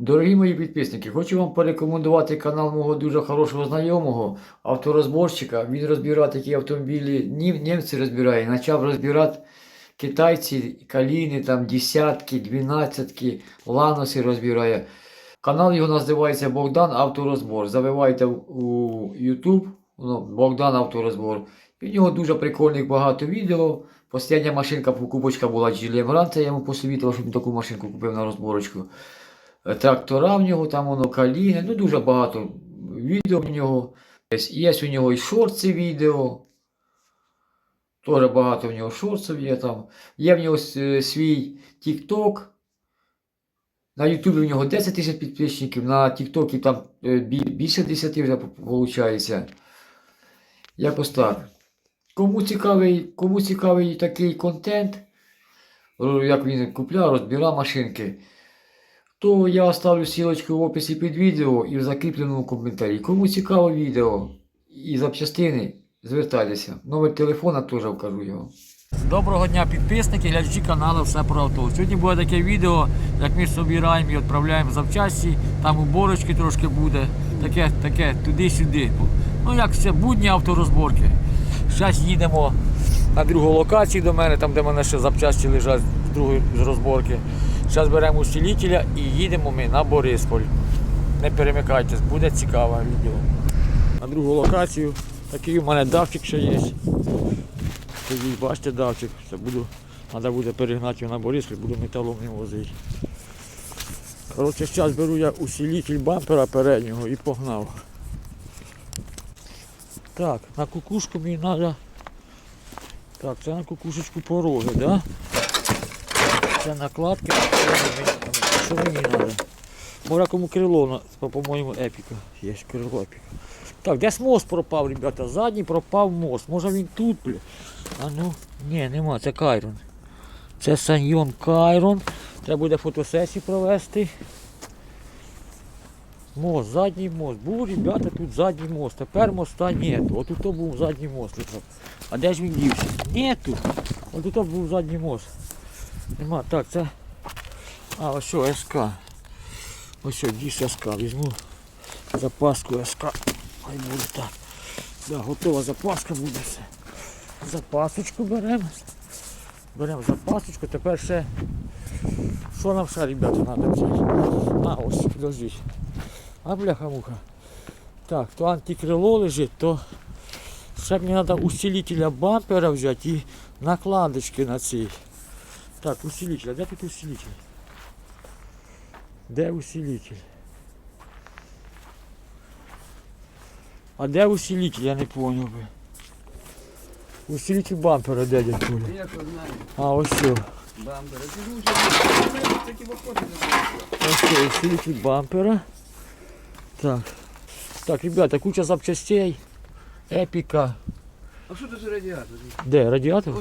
Дорогі мої підписники, хочу вам порекомендувати канал мого дуже хорошого знайомого, авторозборщика. Він розбирає такі автомобілі, нім, німці розбирає. Почав розбирати китайці, каліни, там десятки, дванадцятки, ланоси розбирає. Канал його називається Богдан Авторозбор. Забивайте у YouTube ну, Богдан Авторозбор. В нього дуже прикольних багато відео. Остання машинка покупочка була Джилемран, це я йому посовітував, щоб він таку машинку купив на розборочку. Е, Трактора в нього, там воно каліни, ну дуже багато відео в нього. Є у нього і шорти відео. Теж багато в нього шорців є там. Є в нього е, свій TikTok. На Ютубі в нього 10 тисяч підписчиків, на Тіктокі там е, більше 10 вже виходить. Якось так. Кому цікавий, кому цікавий такий контент, як він купляв, розбирав машинки, то я оставлю сілочку в описі під відео і в закріпленому коментарі. Кому цікаво відео і запчастини, звертайтеся. Номер телефона теж вкажу його. Доброго дня підписники, глядачі каналу Все про авто. Сьогодні буде таке відео, як ми збираємо і відправляємо запчасті, там уборочки трошки буде, таке, таке туди-сюди. Ну як це будні авторозборки. Зараз їдемо на другу локацію до мене, там де в мене ще запчасті лежать з другої розборки. Зараз беремо усилителя і їдемо ми на Борисполь. Не перемикайтесь, буде цікаве відео. На другу локацію. Такий у мене давчик ще є. Стоїть, бачите, давчик. Це буду, треба буде перегнати його на Борисполь, буду металом ним возити. Коротше, зараз беру я усилитель бампера переднього і погнав. Так, на кукушку мені треба. Так, це на кукушечку пороги, да? Це накладки. Що мені треба? Може кому крило, по-моєму, епіка. Є крило епіка. Так, десь мост пропав, ребята. Задній пропав мост. Може він тут, бля. А ну, ні, нема, це Кайрон. Це Саньйон Кайрон. Треба буде фотосесію провести. Мост, задній мост. Був, ребята, тут задній мост. Тепер моста нету. От тут був задній мост. А де ж він дівся? Нету. От тут був задній мост. Нема. Так, це. А, ось що, СК. Ось діс СК. Візьму запаску СК. Хай буде так. Да, готова запаска буде все. Запасочку беремо. Беремо запасочку, тепер ще. Що нам ще, ребята, треба взяти? А, ось, подождіть. А бляха-муха. Так, то антикрило лежить, то ще мені треба усилителя бампера взяти і накладочки на цей. Так, усилитель, а де тут усилитель? Де усилитель? А де усилитель, я не понял би. Усилитель бампера де дядь Коля? Я то знаю. А, ось все. Бампер. Ти ж уже такі виходи не Ось все, усилитель бампера. Так. Так, ребята, куча запчастей. Епіка. А що це за радіатор? Де, радіатор?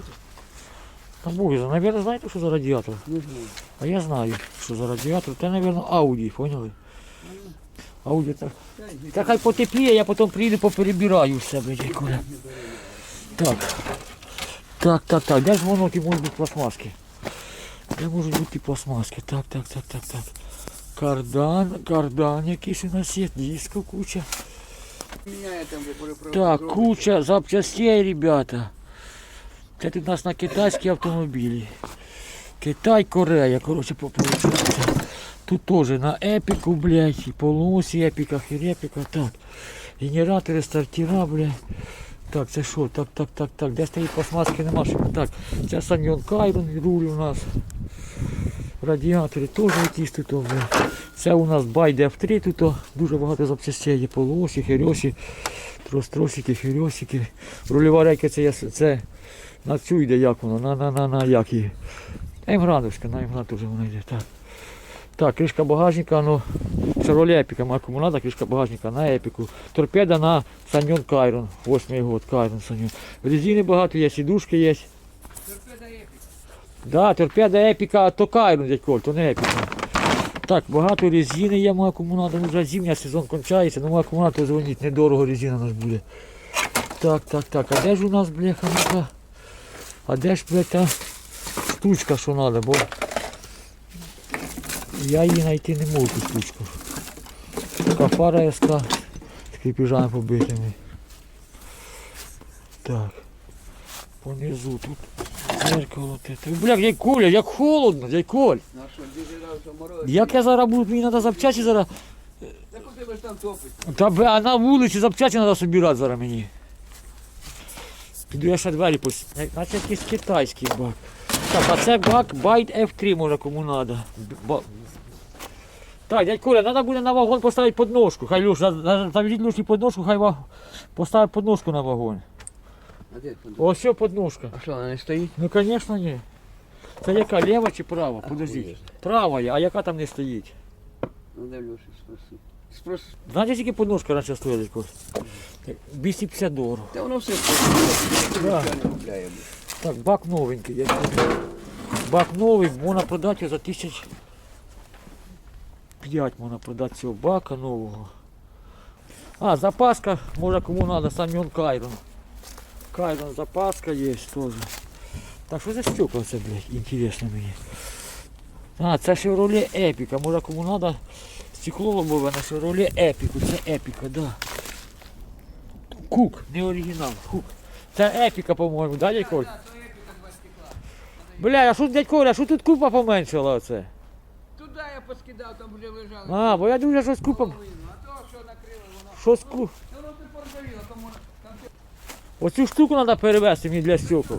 От. Та Боже, наверное, знаєте, що за радіатор? Не знаю. А я знаю, що за радіатор. Це, наверное, Audi, поняли? Audi так. Та хай потепліє, я потім приїду поперебираю все, блядь, Коля. Так. Так, так, так. Де ж воно ті можуть бути пластмаски? Де можуть бути пластмаски? Так, так, так, так, так. Кардан, кардан якийсь у нас є, диско куча. Міняє там ви переправ- Так, зробите. куча запчастей, ребята. Це тут у нас на китайські автомобілі. Китай, Корея, коротше, получається. Тут теж на епіку, блядь, і полосі епіках, і репіках. Так. Генератори, стартера, блядь. Так, це що? Так, так, так, так. Де стоїть пластмаски нема, щоб так. Це Саньон Кайрон руль у нас. Радіатори теж якісь тут, блядь. Це у нас байде F3, тут дуже багато запчастей є полосі, херьосі, тростросики, херьосики. Рульова рейка це, це на цю йде, як воно, на, на, на, на, як її. Емградовська, на Емград теж вона йде, так. Так, кришка багажника, ну, Шевроле Епіка, акумулятор, кришка багажника на Епіку. Торпеда на Саньон Кайрон, 8 год, Кайрон Саньон. Резини багато є, сідушки є. Торпеда Епік. Да, торпеда епіка, то Кайрон, дядь Коль, то не епіка. Так, багато резини є мой акумулятор, вже зимня сезон кончається, але мой акумулятор дзвонить, недорого резина у нас буде. Так, так, так, а де ж у нас, бляха, ну-ка? А де ж, бля, та штучка, що треба, бо Я її знайти не можу ту штучку. Така фара СК з кріпіжами побитими. Так. Понизу тут зеркало. те. Та, Бля, дядь Коля, як холодно, дядь Коль. Як я зараз буду, мені треба запчасті зараз. Та куди ви ж там топите? Та бе, а на вулиці запчасті треба собирати зараз мені. Піду я ще двері пос... Наче якийсь китайський бак. Так, а це бак Byte F3 може кому треба. Ба... Так, дядь Коля, треба буде на вагон поставити подножку. Хай Люш, за- за- заведіть Люші подножку, хай ва... поставить подножку на вагон. А де тут? Ось що подножка. А що, вона не стоїть? Ну, звісно, ні. Це яка, ліва чи права? Подождіть. Права є, а яка там не стоїть? Ну дивлюся, спроси. Спрос. Знаєте, скільки подножка раніше стоїть? дядь Коль? 250 доларів. Та воно все Да. Так, бак новенький. Я бак новий, можна продати його за тисяч п'ять можна продати цього бака нового. А, запаска, може кому треба, Саміон Кайрон. Кайрон запаска є теж. Так, що за стекла це, блядь, інтересно мені. А, це Chevrolet Epica, може кому треба стекло лобове на Chevrolet Epica, це Epica, да. Кук, не оригінал, Кук. Це Епіка, по-моєму, да, дядь Коль? Бля, а що дядь Коля, а що тут купа поменшила оце? Туди я поскидав, там вже лежали. А, бо я дуже щось купа. Половину. А то, що накрило, воно. Щось ку... Та Воно ти поржавіло, тому там Оцю штуку треба перевезти мені для стекол.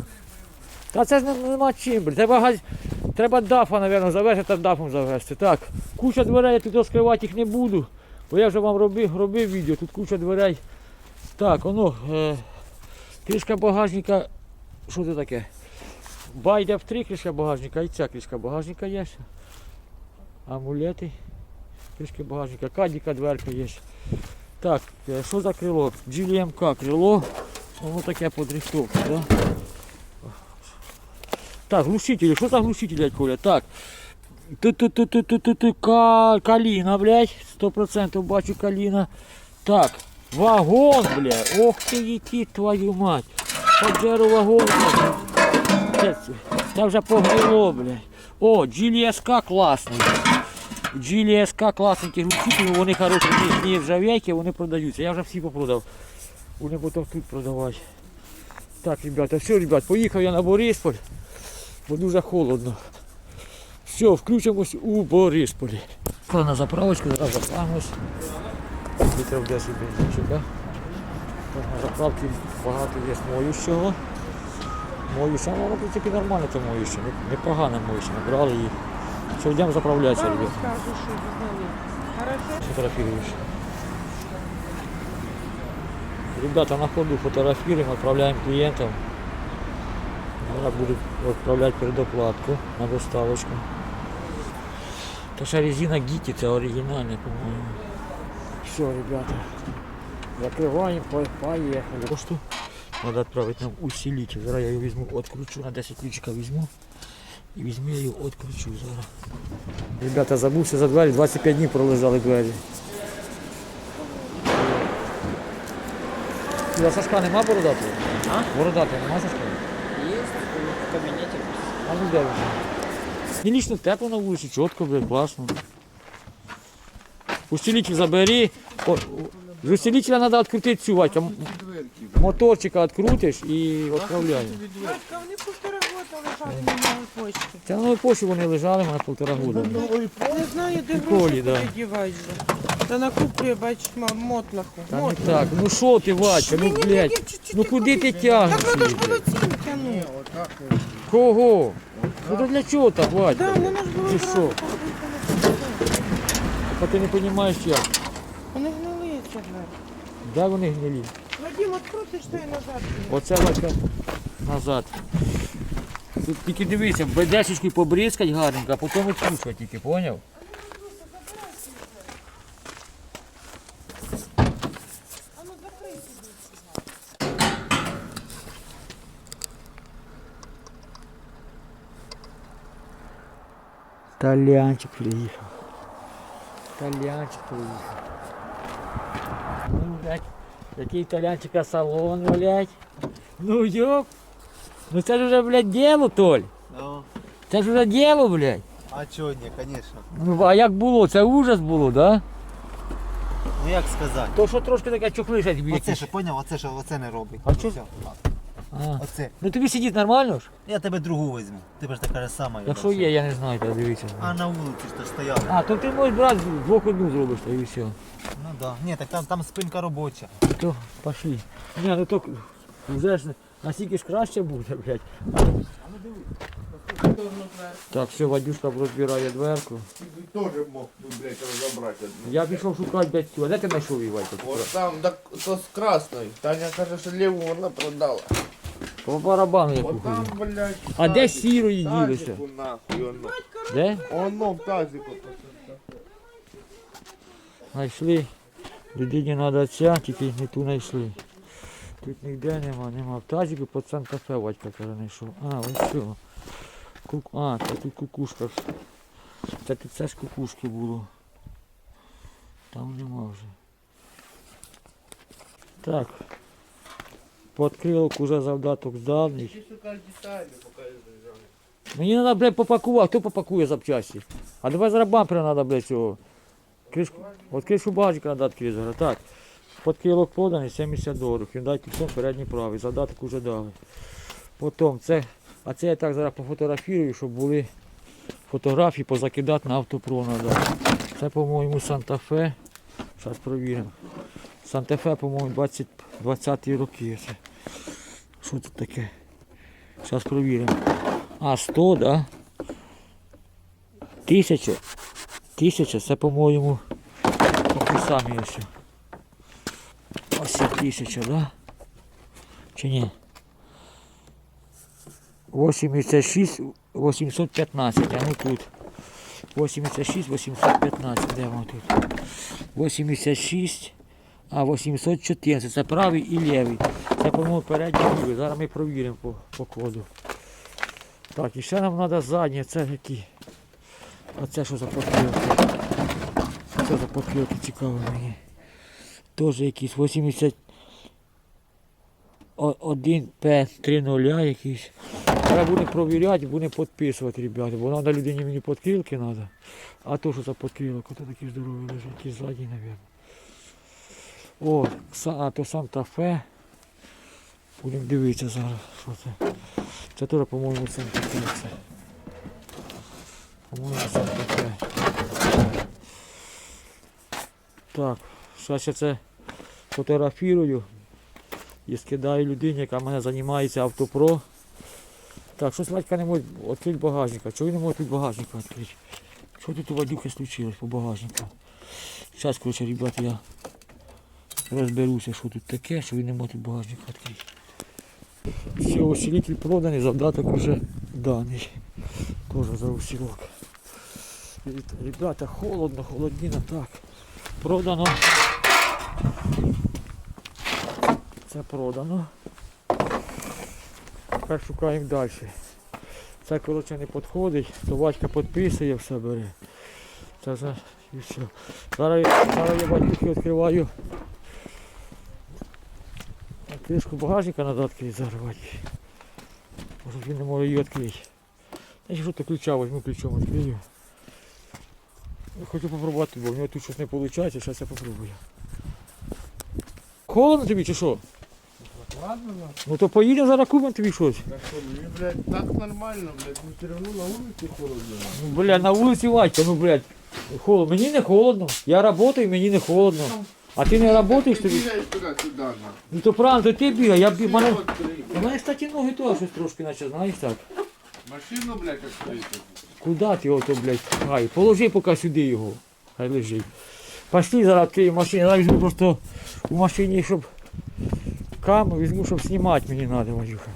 Та це ж не- нема чим, блядь. Треба, газ... Треба дафа, мабуть, завести та дафом завести. Так, куча дверей, я тут розкривати їх не буду. Бо я вже вам робив, робив відео, тут куча дверей. Так, воно, е... кришка багажника. Що це таке? Байде в три кришка багажника і ця кришка багажника є. Амулети. Кришки багажника, кадіка дверка є. Так, е, що за крило? GLMK крило. Воно таке подрихтовка, да? Так, глушителі, що за глушитель, дядь Коля? Так. Ту-ту-ту-ту-ту-ту, ка- каліна, блядь. 100% бачу каліна. Так, вагон, блядь. Ох ти, які твою мать. Паджеро вагон. блядь. Це, це вже погнило, блядь. О, GLSK класний. GLSK класненькі глушителі, вони хороші, не, ржавейки, вони продаються. Я вже всі попродав. Вони потім тут продавати. Так, ребята, все, ребят, поїхав я на Борисполь, бо дуже холодно. Все, включимось у Борисполі. На заправочку, зараз заправимось. Літрів 10 бензинчика. Так, на заправці багато є моющого. Моюща, ну, воно, в принципі, нормально це моюще, не- непогане моюще, набрали її. Все, йдемо заправлятися, ребят. що? Фотографируешь. Ребята на ходу фотографируем, отправляем клиентам. Она будет отправлять предоплатку на доставочку. Это же резина Гити, это оригинальная, по-моему. Все, ребята. Закрываем, по- поехали. То что? Надо отправить нам усилитель. Зараз я ее возьму, откручу, на 10 ключиков возьму. І візьму я її откручу зараз. Ребята, забувся за двері, 25 днів пролежали двері. У Сашка нема бородатого? А? Бородатого нема Сашка? Є в кабінеті. А ну де він? І лічно тепло на вулиці, чітко, блядь, класно. Усилитель забери. О, З усилителя треба відкрутити цю Ватя. Моторчика відкрутиш і відправляємо. Батька, вони півтора року лежали на моїй почті. Та на почті вони лежали на півтора года. Не знаю, де гроші да. вже. Та накуплює, бач, ма- мотлаху. Та не Мотлаху. так, ну що ти, Ватя, ну блядь, ну куди ти Так тягнеш? треба ж її, було цим тягнути. Кого? Ну то для чого так, Да, Ватя? воно ж було Ти що? так виконати. А ти не розумієш як? Вони гнили ці двері. Де вони гнилі? Вадим, откройте то і назад. Оце Вадька назад. Тут тільки дивися, бедешечки побризкать гарненько, а потім відкручувати тільки, поняв? Тальянчик приїхав. Тальянчик приїхав. Ну, блядь, який італянчика салон, блядь. Ну йоп. Ну це ж уже, блядь, діло, Толь. Це ж уже діло, блядь. А чого ні, звісно. Ну, а як було? Це ужас було, да? Ну як сказати? То що трошки таке чухлиша тобі Оце якісь. що, поняв, оце що, оце не робить. А чо- Все. А. Оце. Ну тобі сидіти нормально ж? Я тебе другу візьму. Тебе ж така ж сама. Якщо є, я не знаю, то дивіться. А на вулиці ж то стояли. А, то ти можеш брати двох одну зробиш, та і все. Ну да. Ні, так там, там спинка робоча. То пошли. Ні, ну то вже ж настільки ж краще буде, блядь. Так, все, Вадюшка розбирає дверку. Ти теж мог тут, блядь, розібрати. одну. Я пішов шукати блядь, цю. А де ти знайшов її, Вадька? От там, так, то з красною. Таня каже, що ліву вона продала. По барабану яку От там, блядь, А де сірої ділися? Тазику нахуй, воно. Де? Воно в тазику. Знайшли. Людині треба ця, тільки не ту знайшли. Тут ніде нема, нема. В тазику по Санта-Фе Вадька каже знайшов. А, ось що. Ку... А, це тут кукушка. Це тут це ж кукушки було. Там нема вже. Так. Подкрилок уже завдаток державні. Мені треба, блядь, попакувати. Хто попакує запчасті? А давай зараз бампера треба, блядь, цього. Кришку, от кришку багажника треба відкрити. Так. Подкрилок поданий 70 доларів. Hyundai Tucson передній правий. Задаток уже дали. Потім це, а це я так зараз пофотографірую, щоб були фотографії позакидати на автопро надо. Це, по-моєму, Санта-Фе. Зараз провіримо. Санта-Фе, по-моєму, 20, 20 роки. Що тут таке? Зараз провіримо. А, 100, да? Тисяча. Тисяча, це, по-моєму, такі самі ось. Ось тисяча, да? Чи ні? 86, 815, а ну тут. 86, 815, де воно тут? 86, а 814, це правий і лівий. Це, по-моєму, передній лівий. Зараз ми провіримо по, по коду. Так, і ще нам треба заднє, це які. А це що за подпілки? Що за подпілки цікаво мені. Теж якісь 80 1 П 30 якийсь. Треба буде провіряти, буде підписувати, ребята, бо треба людині мені подкрилки треба. А то що за подкрилок, ото такі здорові лежать, які ззаді, мабуть. О, а то Санта-Фе. Будемо дивитися зараз, що це. Це теж, по-моєму, Санта-Фе. По-моєму, Санта-Фе. Так, зараз я це фотографірую і скидаю людині, яка мене займається автопро. Так, щось Вадька не може відкрити багажника. Чого не може тут багажника відкрити? Що тут у Вадюхи случилось по багажнику? Зараз, коротше, ребята, я розберуся, що тут таке, що він не може тут багажник відкрити. Все, усилитель проданий, завдаток вже даний. Тоже за усілок. Ребята, холодно, холодніна, так. Продано. Це продано. Тепер шукаємо далі. Це коротше не підходить, то батька підписує, все бере. Це за і все. Зараз, зараз я батьківки відкриваю. Кришку багажника треба відкрити зараз батьки. Може він не може її відкрити. Я що то ключа візьму ключом відкрию. Хочу попробувати, бо в нього тут щось не виходить, зараз я попробую. Холодно тобі чи що? Ладно, нахуй. Ну то поїдемо зараз купимо тобі щось. Так що, мені, блядь, так нормально, блядь, ну все одно на вулиці холодно. Ну, бля, на вулиці Вадька, ну, блядь, холодно. Мені не холодно. Я працюю, мені не холодно. А ти не працюєш Ти тобі? бігаєш туди-сюди. Ну то правильно, то ти бігай, я бі... мене... У мене, кстати, ноги теж щось трошки наче, знаєш так. Машину, блядь, відкрити. Куда ти його то, блядь, хай? Положи поки сюди його. Хай лежить. Пошли зараз відкрию машину, я візьму просто у машині, щоб камеру візьму, щоб знімати мені треба, Вадюха.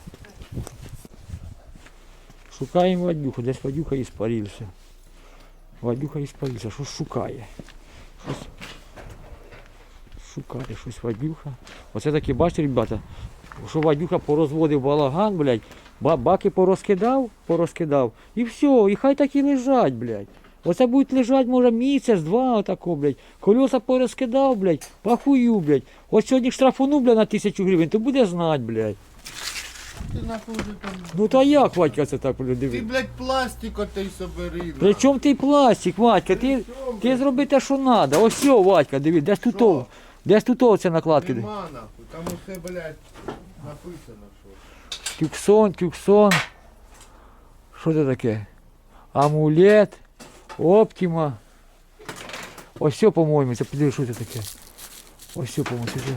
Шукаємо Вадюху, десь Вадюха і спарився. Вадюха і спарився, щось шукає. Щось шукає щось Вадюха. Оце такі, бачите, ребята, що Вадюха порозводив балаган, блядь, баки порозкидав, порозкидав, і все, і хай так і лежать, блядь. Оце будуть лежать, може, місяць, два, отако, блядь. Колеса порозкидав, блядь, похую, блядь. Ось сьогодні штрафуну, блядь, на тисячу гривень, то буде знать, блядь. ти нахуй вже там? Ну та як, Вадька, це так Ти, диви? блядь, пластик отей собери. При чому ти пластик, Вадька? Ти, ти зроби те, що треба. Ось все, Вадька, диви, де ж тут, о- де ж тут оце накладки? Нема нахуй, там усе, блядь, написано, що. Тюксон, тюксон. Що це таке? Амулет, оптима. Ось все, по-моєму, це подивись, що це таке. Ось все, по-моєму, це. що?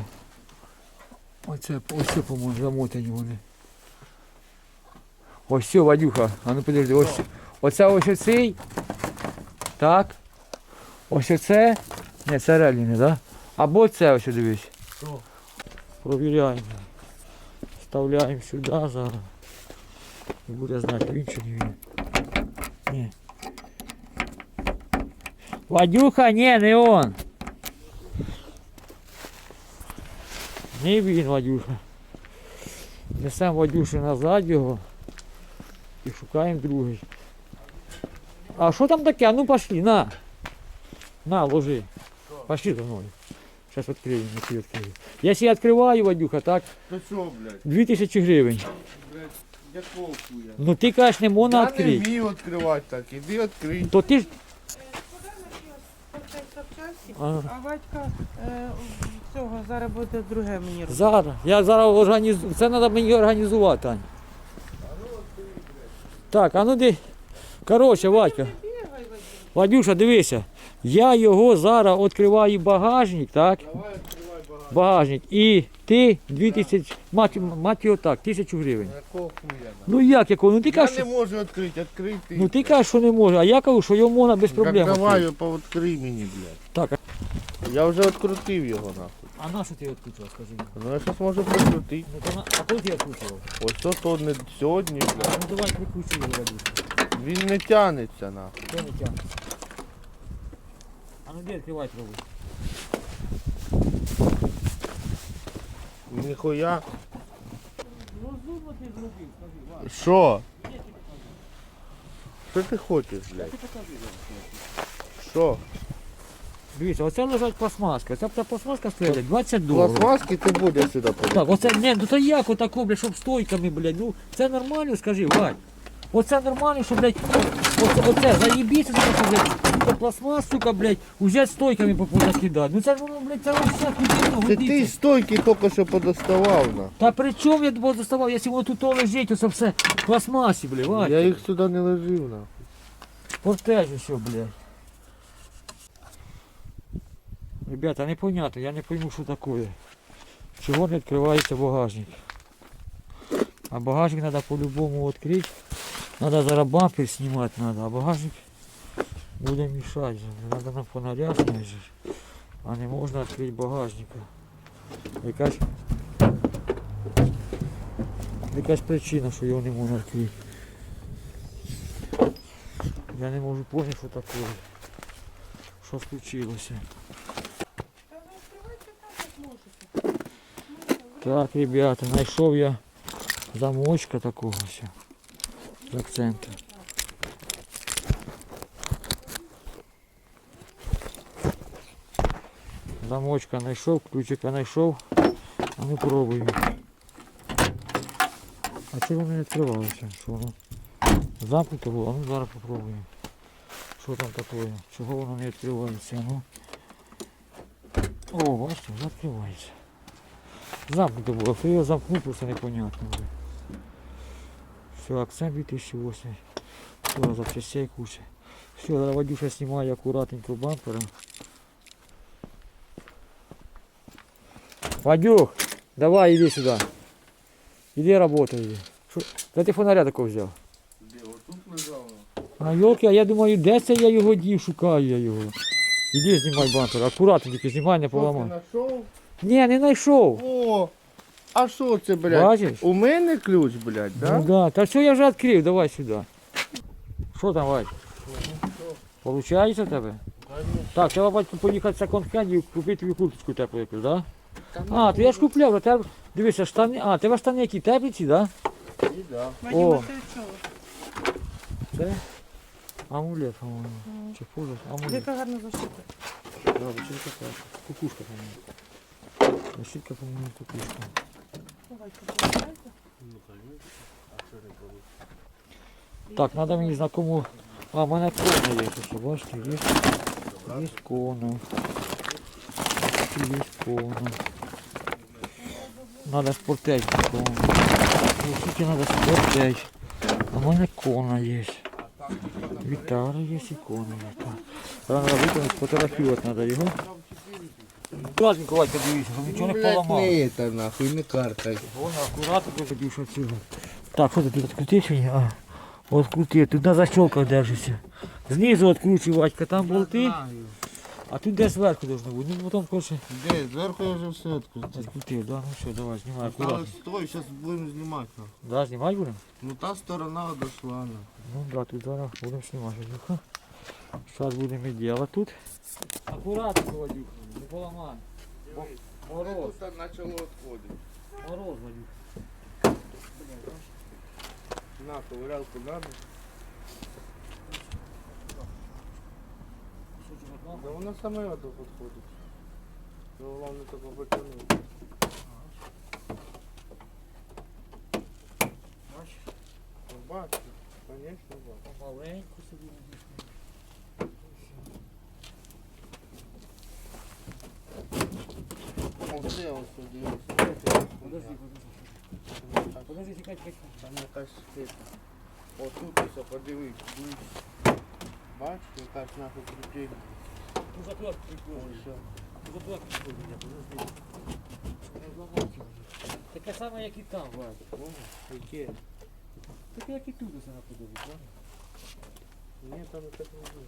Оце, ось все, по-моєму, замотані вони. Ось все, Вадюха, а ну подожди, ось. Оце ось оцей. Так. Ось оце. Ні, це реально не, да? Або це ось дивись. Що? Провіряємо. Вставляємо сюди зараз. І буде знати, він чи не він. Ні. Вадюха, ні, не он. Не він, Вадюха. Несемо Вадюшу назад його і шукаємо другий. А що там таке? А ну пошли, на. На, ложи. Пошли за мною. Зараз відкрию, не ти відкрию. Якщо я відкриваю, Вадюха, так, Та що, блядь? 2000 гривень. Блядь, якого хуя? Ну ти кажеш, не можна Я не відкрити. вмію відкривати так, іди відкрий. То ти ж. А, А батька е, цього зараз буде друге мені робити. зараз. Я зараз організую. Це треба мені організувати, Ань. Так, а ну де. Коротше, Вадька. Вадюша, дивися. Я його зараз відкриваю багажник, так? Давай відкривай багажник. Багажник. І ти 2000, мать, мать його так, 1000 гривень. Якого хуя? Ну як якого? Ну ти Я кажеш, не що- можу відкрити, відкрий ти. ну ти кажеш, що не може, а я кажу, що його можна без проблем. Так відкрити. давай, повідкрий мені, блядь. Так, Я вже відкрутив його, нахуй. а на що ти відкрутив, скажи мені? Ну я зараз можу прикрутити. Ну, то на- а коли ти відкручував? Ось то, то не сьогодні, блядь. Ну давай прикручуй його, Вадюша. Він не тянеться, нахуй. Хто не тягне? А ну де відкривай трубу? Ніхуя. Ну зубно ти зробив, скажи, Вадь. Що? Що ти хочеш, блядь? Що? Дивіться, оце лежать пластмаска. Оця та пластмаска стоїть 20 доларів. Пластмаски ти будеш сюди подати. Так, оце, не, ну то як отако, блядь, щоб стойками, блядь, ну це нормально, скажи, Вадь. Оце нормально, що, блядь, оце, оце заїбіться, що, блядь, то пластмас, сука, блядь, уже стойками закидати. Ну це ж воно, блядь, це все куди Це ти годиться. стойки тільки що подоставав, на. Та при чому я тебе доставав, якщо воно тут то лежить, оце все в пластмасі, блядь, Вадь. Я їх сюди не ложив, на. Портеж еще, блядь. Ребята, непонятно, я не пойму, что такое. Чего не открывается багажник? А багажник надо по-любому открыть. Надо зараз бампер снимать надо, а багажник буде мешать. же. Надо на фонарях же. А не можна відкрити багажника. Якась якась причина, що його не можна відкрити. Я не можу поняти, що таке. Що случилося. Так, ребята, знайшов я замочка такого ся акцентом. Замочка знайшов, ключика знайшов. А ну пробуємо. А чого воно не відкривалося? Що воно? Замкнуто було, а ну зараз попробуємо. Що там таке? Чого воно не відкривається? Ну. О, бачите, вже відкривається. Замкнуто було, хто його замкнув, просто непонятно вже. Все, акцент 2008. Все, запчастей куча. Все, Вадюша знімає акуратненько бампера. Вадюх, давай иди сюда. Иди работай. Иди. Шо? Де ти фонаря такого взяв? Де, отут лежав, А йолки, а я думаю, де це я його дів, шукаю я його. Іди знімай бампер, акуратно тільки знімай, не Що ти поламай. знайшов? Ні, не знайшов. О, а що це, блядь? Бачиш? У мене ключ, блядь, да? Ну да. Та все, я вже відкрив, давай сюди. Що там, Вадь? Получається в тебе? Так, треба батько поїхати в секонд-хенд і купити тобі курточку теплу якусь, да? А, то я ж купляв, а тебе, дивися, штани, а, тебе штани які тепліці, да? І да. О. це амулет, по-моєму. Чи поза? Амулет. Яка гарна защита. Да, так. Кукушка, по-моему. Защитка, по-моему, кукушка. Так, треба мені знакому. А, в мене кона є, що бачите, є. Є кона. Є кона. Надо спортеч кона. Скільки треба спортеч. А в мене кона є. Гітара є і кона є. Треба виконати, сфотографувати треба його. Аккуратненько, Вадька, дивіться, щоб нічого не поламав. не это нахуй, не карта. Вон аккуратно тоді що цього. Так, що ти тут відкрутиш мені? А, от крути, тут на защелках держишся. Знизу відкручуй, Вадька, там болти, а тут десь зверху должно бути. Ну потім коротше Де, зверху я вже все відкрутив. відкрутив, да? Ну все, давай, знімай Стали акуратно. стой, зараз будемо знімати. нахуй. Да, знімати будемо? Ну та сторона дошла. нахуй. Ну да, тут зараз будемо знімати. Вадюха. Зараз будемо робити тут. Акуратно, Вадюха, Не поламай. Мороз, Тут почало відходити. мороз, Вадюха. На, ковирялку надо. Да воно саме ото підходить. Ну, головне тільки потягнути. Ну, Бачу, звісно, бачу. Помаленьку собі. Оце ось дивись. Подожди, подожди. Подожди, чекай, чекай. Там якась штука. Отут ось подивись. ближче. Бачиш, якась нахуй крутильня. Ну закладку Ось прикольно. все. Ну закладку прикольно, подожди. Не зламати. Таке саме, як і там, Вадь. Яке? Таке, як і тут усе наподобі, правда? Ні, там не так не буде.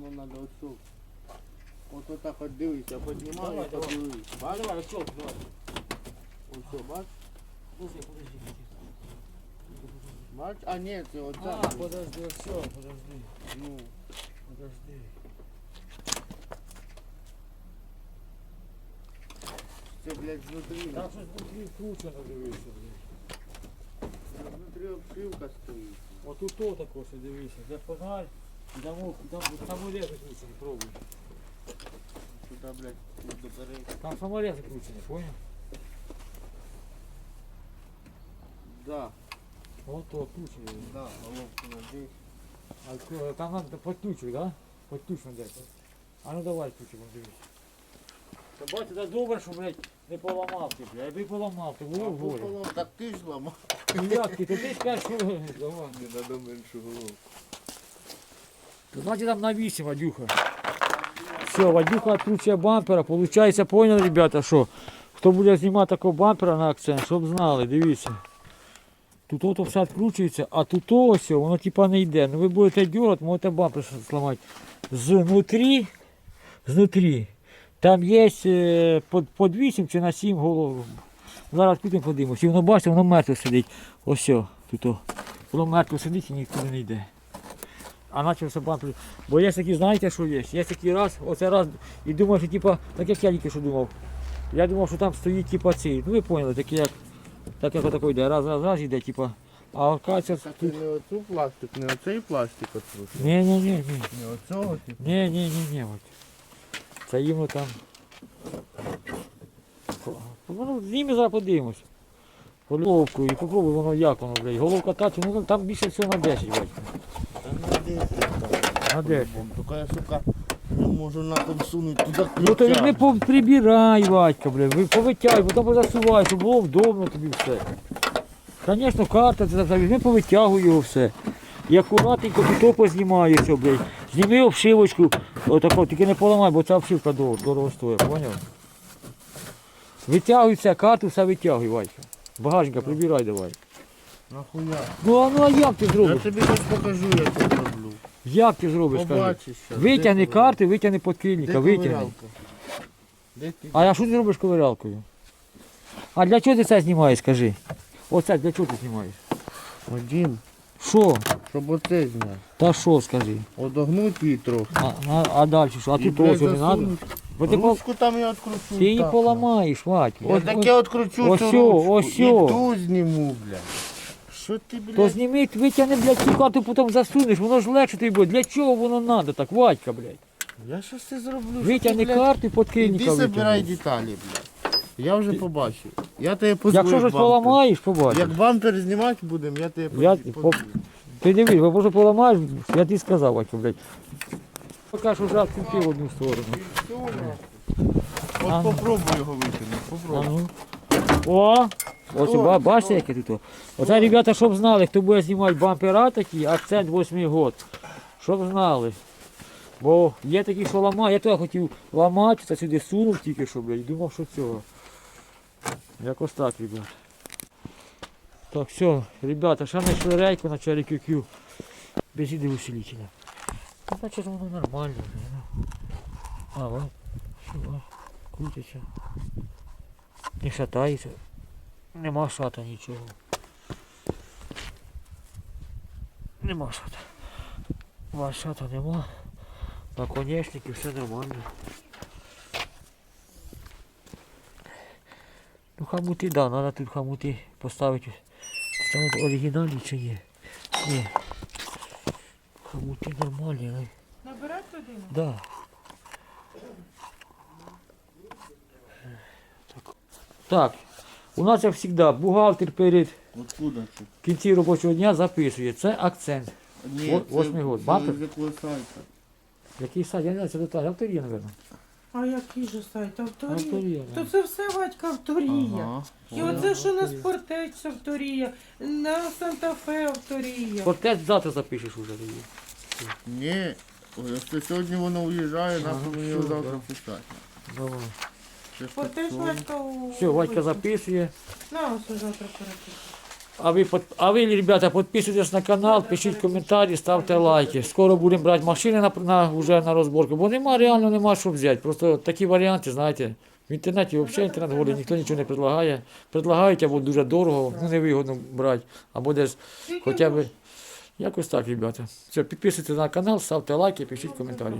Ну, надо оцю. От отак от дивися, піднімай Давай, і давай. подивись. Бачиш? Давай, отчет, давай. Ось все, бачиш? Подожди, подожди. Бачиш? А, ні, це А, оця. подожди, все, подожди. Ну, Подожди. це, блядь, знутрі. Там щось внутрі вкручено, дивися, блядь. Внутрі обшивка стоїть. Отут то тако, що дивися. Де фонарь, і там, о- там саморез закручений, пробуй. Туди, блядь, до перейти. Там саморез закручений, понял? Да, Вот то, откручений. да, головку надій. А там надо подключить, да? Подключно десь. А ну давай ключиком дивись. Та бачите, так добре, що, блядь, не поламав ти, блядь. Якби поламав, то було в горі. Голову, Так ти ж ламав. Ну як ти, то ти ж кажеш, що давай. Не треба меншу голову. То значить там на 8, Вадюха. Все, Вадюха відкручує бампера. Получається, поняли, ребята, що хто буде знімати такого бампера на акцент, щоб знали, дивіться. Тут ото все відкручується, а тут ось воно типа не йде. Ну ви будете дергати, можете бампер зламати. Знутрі, знутрі. Там є е, под 8 чи на 7 голов. Зараз підемо подивимося. І воно бачите, воно мертво сидить. Ось тут. Воно мертво сидить і нікуди не йде. А почався бампер. Бо є такі, знаєте, що є? Є такий раз, оце раз, і думав, що типа, так як я тільки що думав. Я думав, що там стоїть типа цей. Ну ви поняли, такі як, так як отако йде, раз, раз, раз йде, типа. А оказується, Так не оцю пластик, не оцей пластик отрушив. ні, ні, ні, ні. Не оцього, типу. Ні, ні, ні, ні, от. Це їм там. Ну, зніми зараз подивимось. Головку і попробуй воно як воно, блядь. Головка та, ну там більше всього на 10, батько. Та не 10 там. На 10. Тільки я, сука, не можу нахуй сунути туди Ну то візьми прибирай, Вадька, блядь, ви повитягай, потім позасувай, щоб було вдобно тобі все. Звісно, карта, це так, візьми повитягуй його все. І акуратненько тут познімай все, блядь. Зніми обшивочку, отако, тільки не поламай, бо ця обшивка дорого, дорого стоїть, поняв? Витягуй все, карту все витягуй, Вадька. Багажника прибирай давай. Нахуя? Ну а ну а як ти Я зробиш? тобі щось покажу, як це. Як ти зробиш? Побачиш щас. Витягни Де карти, витягни подкрильника, витягни. Де ти? А що ти робиш ковирялкою? А для чого ти це знімаєш, скажи? Оце для чого ти знімаєш? Один, Що? щоб оце зняти. Та що, скажи? Одогнуть її трохи. А, а, а далі що? А І, тут блядь, ось не треба? засунуть. Бо ти, по- Ручку там я відкручу. ти її так, поламаєш, Вадь. Я Ось- таке відкручу ось цю сьо, ручку. ось І ту зніму, блядь. Що ти, То блядь? зніми, витягни, блядь, цю карту, потім засунеш, воно ж легше тобі буде. Для чого воно треба так, Вадька, блядь? Я щось це зроблю. Витягни ти, блядь? карту і Іди собирай деталі, блядь. Я вже побачив. Я тебе позвоню. Якщо щось поламаєш, побачиш. Як бампер знімати будемо, я тебе Я- поз- по- позвоню. Ти дивись, бо може поламаєш, я тобі сказав, батько, блядь. Поки що вже відкрутив одну сторону. От попробуй його витягнути. А Попробуй. ну. О! Ось ба- бачите, яке тут. Оце, ребята, щоб знали, хто буде знімати бампера такі, акцент 8 год. Щоб знали. Бо є такі, що ламають. Я теж хотів ламати, це сюди сунув тільки що, блядь, і думав, що цього. Якось так, ребят. Так, все, ребята, ще знайшли рейку на чарі QQ. Без іди усилителя. Ну, значить воно нормально. вже, ну. А, воно. Що, а, крутиться. Не шатається. Нема шата нічого. Нема шата. Ваш шата нема. Наконечники, все нормально. Ну хамути, да, треба тут хамути поставити. Там от оригінальні чи ні? Ні. Хамути нормальні, але. Набирати туди? Да. Так, у нас як завжди бухгалтер перед Откуда це? в кінці робочого дня записує. Це акцент. Ні, Во- це- восьмий год. Бампер? з якого сайта? Який сайт? Я не знаю, це деталь. Авторія, мабуть. А який же сайт? Авторія? Авторія. То це все Вадька авторія. Ага. І оце, що на спортець авторія, на Санта-Фе авторія. Портет завтра запишеш уже тоді. Ні, ой, це сьогодні воно уїжджає, Ага, нам мені його все, завтра да. писати. Давай. Ж у... Все, Вадька записує. На, ось завтра перепишу. А ви, под- а ви, ребята, підписуйтесь на канал, пишіть коментарі, ставте лайки. Скоро будемо брати машини на, на, вже на розборку, бо нема, реально нема що взяти. Просто такі варіанти, знаєте, в інтернеті взагалі інтернет голий, ніхто нічого не предлагає. Предлагають або дуже дорого, ну невигодно брати, або десь хоча б якось так, ребята. Все, підписуйтесь на канал, ставте лайки, пишіть коментарі.